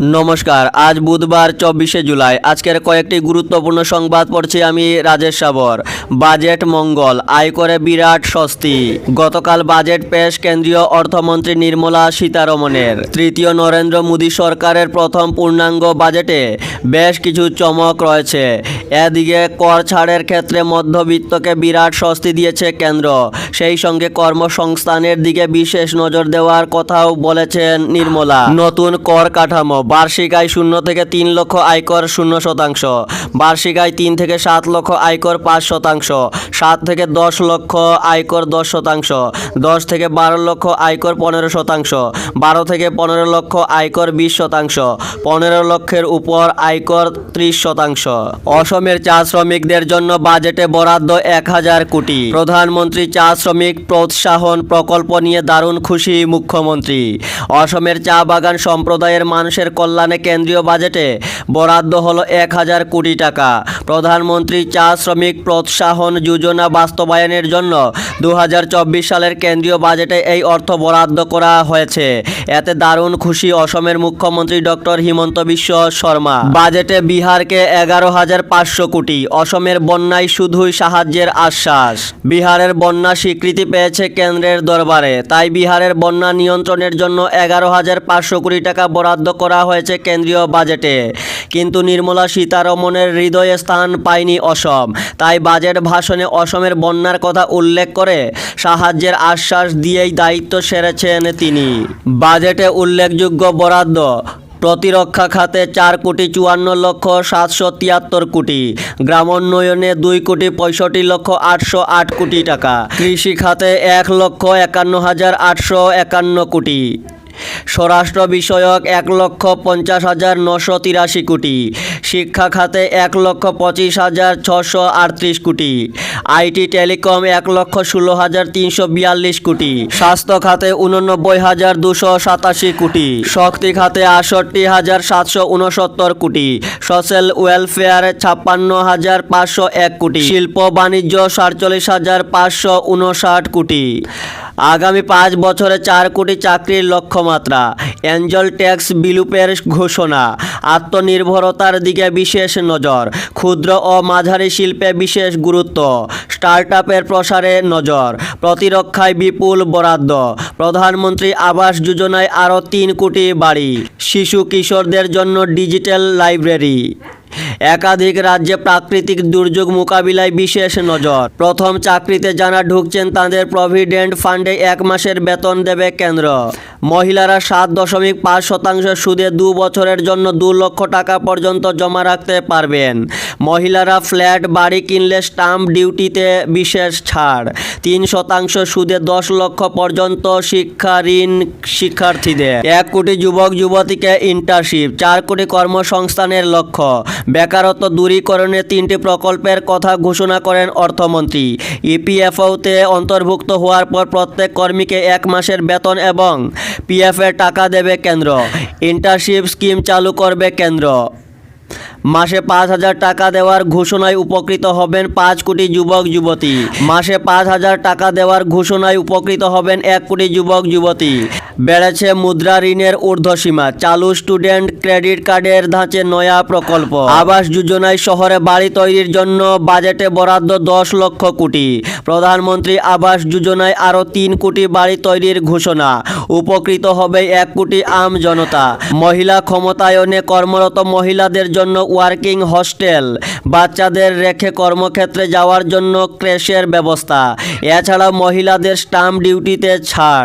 নমস্কার, আজ বুধবার চব্বিশে জুলাই। আজকের কয়েকটি গুরুত্বপূর্ণ সংবাদ পড়ছি আমি রাজেশ সাবর। বাজেট মঙ্গল আয় করে বিরাট স্বস্তি। গতকাল বাজেট পেশ কেন্দ্রীয় অর্থমন্ত্রী নির্মলা সীতারমণের। তৃতীয় নরেন্দ্র মোদী সরকারের প্রথম পূর্ণাঙ্গ বাজেটে বেশ কিছু চমক রয়েছে। এদিকে কর ছাড়ের ক্ষেত্রে মধ্যবিত্তকে বিরাট স্বস্তি দিয়েছে কেন্দ্র। সেই সঙ্গে কর্মসংস্থানের দিকে বিশেষ নজর দেওয়ার কথাও বলেছেন নির্মলা। নতুন কর কাঠামো বার্ষিক আয় শূন্য থেকে তিন লক্ষ আয়কর শূন্য শতাংশ, বার্ষিক আয় তিন থেকে সাত লক্ষ আয়কর পাঁচ শতাংশ, সাত থেকে দশ লক্ষ আয়কর দশ শতাংশ, দশ থেকে বারো লক্ষ আয়কর পনেরো শতাংশ, বারো থেকে পনেরো লক্ষ আয়কর বিশ শতাংশ, পনেরো লক্ষের উপর আয়কর ত্রিশ শতাংশ। অসমের চা শ্রমিকদের জন্য বাজেটে বরাদ্দ এক হাজার কোটি। প্রধানমন্ত্রী চা শ্রমিক প্রোৎসাহন প্রকল্প নিয়ে দারুণ খুশি মুখ্যমন্ত্রী। অসমের চা বাগান সম্প্রদায়ের মানুষের কল্যাণে কেন্দ্রীয় বাজেটে বরাদ্দ হলো এক হাজার কোটি টাকা। প্রধানমন্ত্রী চা শ্রমিক প্রোৎসাহন যোজনা বাস্তবায়নের জন্য দু হাজার চব্বিশ সালের কেন্দ্রীয় বাজেটে এই অর্থ বরাদ্দ করা হয়েছে। এতে দারুণ খুশি অসমের মুখ্যমন্ত্রী ডক্টর হিমন্ত বিশ্ব শর্মা। বাজেটে বিহারকে এগারো হাজার পাঁচশো কোটি, অসমের বন্যায় শুধুই সাহায্যের আশ্বাস। বিহারের বন্যা স্বীকৃতি পেয়েছে কেন্দ্রের দরবারে, তাই বিহারের বন্যা নিয়ন্ত্রণের জন্য এগারো হাজার পাঁচশো কোটি টাকা বরাদ্দ করা হয়েছে কেন্দ্রীয় বাজেটে। কিন্তু নির্মলা সীতারমণের হৃদয়ে স্থান পায়নি অসম। তাই বাজেট ভাষণে অসমের বন্যার কথা উল্লেখ করে সাহায্যের আশ্বাস দিয়েই দায়িত্ব সেরেছেন তিনি। বাজেটে উল্লেখযোগ্য বরাদ্দ, প্রতিরক্ষা খাতে চার কোটি চুয়ান্ন লক্ষ সাতশো তিয়াত্তর কোটি, গ্রামোন্নয়নে দুই কোটি পঁয়ষট্টি লক্ষ আটশো আট কোটি টাকা, কৃষি খাতে এক লক্ষ একান্ন হাজার আটশো একান্ন কোটি, স্বরাষ্ট্র বিষয়ক এক লক্ষ পঞ্চাশ হাজার নশো তিরাশি কোটি শিক্ষা খাতে এক লক্ষ পঁচিশ হাজার ছশো আটত্রিশ কোটি। আইটি, টেলিকম এক লক্ষ ষোলো হাজার তিনশো বিয়াল্লিশ কোটি। স্বাস্থ্য খাতে উননব্বই হাজার দুশো সাতাশি কোটি। শক্তি খাতে আটষট্টি হাজার সাতশো উনসত্তর কোটি। সোশ্যাল ওয়েলফেয়ার ছাপ্পান্ন হাজার পাঁচশো এক কোটি। শিল্প বাণিজ্য সাতচল্লিশ হাজার পাঁচশো উনষাট কোটি। আগামী পাঁচ বছরে চার কোটি চাকরির লক্ষ্যমাত্রা অ্যাঞ্জেল ট্যাক্স বিলুপের ঘোষণা, আত্মনির্ভরতার দিকে বিশেষ নজর, ক্ষুদ্র ও মাঝারি শিল্পে বিশেষ গুরুত্ব স্টার্ট প্রসারে নজর, প্রতিরক্ষায় বিপুল বরাদ্দ, প্রধানমন্ত্রী আবাস যোজনায় আরও তিন কোটি বাড়ি, শিশু কিশোরদের জন্য ডিজিটাল লাইব্রেরি। একাধিক রাজ্যে প্রাকৃতিক দুর্যোগ মোকাবিলায় বিশেষ নজর। প্রথম চাকরিতে যারা ঢুকছেন, তাদের প্রভিডেন্ট ফান্ডে এক মাসের বেতন দেবে কেন্দ্র। মহিলারা সাত দশমিক পাঁচ শতাংশ সুদে দু বছরের জন্য দু লক্ষ টাকা পর্যন্ত জমা রাখতে পারবেন। মহিলারা ফ্ল্যাট, বাড়ি কিনলে স্টাম্প ডিউটিতে বিশেষ ছাড়। তিন শতাংশ সুদে দশ লক্ষ পর্যন্ত শিক্ষা, ঋণ শিক্ষার্থীদের। এক কোটি যুবক, যুবতীকে ইন্টার্নশিপ চার কোটি কর্মসংস্থানের লক্ষ্য। বেকারত্ব দূরীকরণে তিনটি প্রকল্পের কথা ঘোষণা করেন অর্থমন্ত্রী। ইপিএফওতে অন্তর্ভুক্ত হওয়ার পর প্রত্যেক কর্মীকে এক মাসের বেতন এবং পিএফের টাকা দেবে কেন্দ্র। ইন্টার্নশিপ স্কিম চালু করবে কেন্দ্র। মাসে পাঁচ হাজার টাকা দেওয়ার ঘোষণায় উপকৃত হবেন পাঁচ কোটি যুবক, যুবতী। মাসে পাঁচ হাজার টাকা দেওয়ার ঘোষণায় উপকৃত হবেন এক কোটি যুবক, যুবতী। বেড়েছে মুদ্রা ঋণের ঊর্ধ্বসীমা। চালু স্টুডেন্ট ক্রেডিট কার্ডের ধাঁচে নয়া প্রকল্প। আবাস যোজনায় শহরে বাড়ি তৈরির জন্য বাজেটে বরাদ্দ দশ লক্ষ কোটি। প্রধানমন্ত্রী আবাস যোজনায় আরও তিন কোটি বাড়ি তৈরির ঘোষণা। উপকৃত হবে এক কোটি আম জনতা। মহিলা ক্ষমতায়নে কর্মরত মহিলাদের জন্য ওয়ার্কিং হস্টেল। বাচ্চাদের রেখে কর্মক্ষেত্রে যাওয়ার জন্য ক্রেশের ব্যবস্থা। এছাড়া মহিলাদের স্টাম্প ডিউটিতে ছাড়।